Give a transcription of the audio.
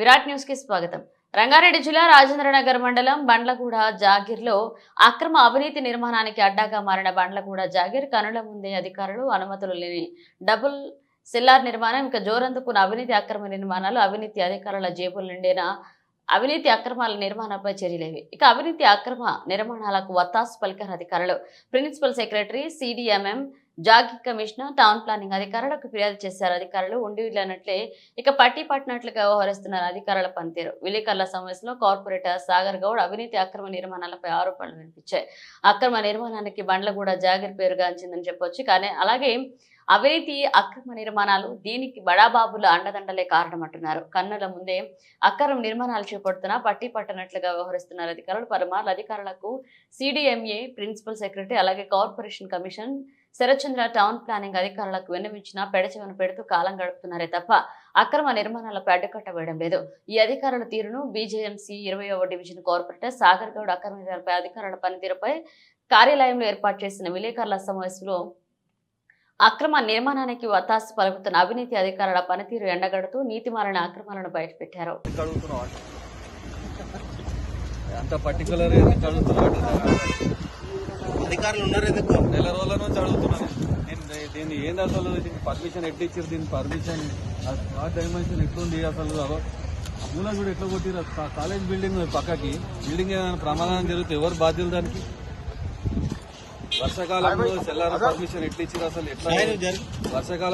విరాట్ న్యూస్కి స్వాగతం. రంగారెడ్డి జిల్లా రాజేంద్రనగర్ మండలం బండ్లగూడ జాగీర్లో అక్రమ అవినీతి నిర్మాణానికి అడ్డాగా మారిన బండ్లగూడ జాగీర్ కనుల ముందే అధికారులు అనుమతులు లేని డబుల్ సిల్లార్ నిర్మాణం ఇంకా జోరందుకున్న అవినీతి అక్రమ నిర్మాణాలు అవినీతి అధికారుల జేబుల నిండిన అవినీతి అక్రమాల నిర్మాణంపై చర్యలేవి. ఇక అవినీతి అక్రమ నిర్మాణాలకు వత్తాసు పలికారు అధికారులు. ప్రిన్సిపల్ సెక్రటరీ సిడిఎంఎం జాగి కమిషనర్ టౌన్ ప్లానింగ్ అధికారులకు ఫిర్యాదు చేశారు అధికారులు. ఉండి వెళ్ళనట్లే ఇక పట్టి పట్టినట్లుగా వ్యవహరిస్తున్నారు అధికారుల పనితీరు. విలేకరుల సమావేశంలో కార్పొరేటర్ సాగర్ గౌడ్ అవినీతి అక్రమ నిర్మాణాలపై ఆరోపణలు వినిపించాయి. అక్రమ నిర్మాణానికి బండ్లగూడ జాగిర్ పేరుగాంచిందని చెప్పొచ్చు. కానీ అలాగే అవినీతి అక్రమ నిర్మాణాలు దీనికి బడాబాబుల అండదండలే కారణమంటున్నారు కన్నుల ముందే అక్రమ నిర్మాణాలు చేపడుతున్నా పట్టి పట్టనట్లుగా వ్యవహరిస్తున్నారు అధికారులు. పలుమార్లు అధికారులకు సిడిఎంఏ ప్రిన్సిపల్ సెక్రటరీ అలాగే corporation commission Sarachandra town planning అధికారులకు విన్నవించినా పెడచెవను పెడుతూ కాలం గడుపుతున్నారే తప్ప అక్రమ నిర్మాణాలపై అడ్డుకట్ట వేయడం లేదు. ఈ అధికారుల తీరును బీజేఎంసీ ఇరవైవ డివిజన్ కార్పొరేటర్ సాగర్ గౌడ్ అక్రమ నిర్మాణాలపై అధికారుల పనితీరుపై కార్యాలయంలో ఏర్పాటు చేసిన విలేకరుల సమావేశంలో అక్రమ నిర్మాణానికి వత్తాసు పలుకుతున్న అవినీతి అధికారుల పనితీరు ఎండగడుతూ నీతిమాలిన అక్రమాలను బయటపెట్టారు నెల రోజుల నుంచి అడుగుతున్నాను దీన్ని ఏంది అసలు? దీనికి పర్మిషన్ ఎట్లా ఇచ్చారు దీని పర్మిషన్ ఆ డైమెన్షన్ ఎట్లుంది అసలు? మూల కూడా ఎట్లా కొట్టిరు కాలేజ్ బిల్డింగ్ పక్కకి బిల్డింగ్ ఏమైనా ప్రమాదం జరిగితే ఎవరు బాధ్యులు దానికి? వర్షాకాలంలో సెల్లార్ పర్మిషన్ ఎట్లా ఇచ్చారు అసలు? ఎట్లా వర్షాకాలం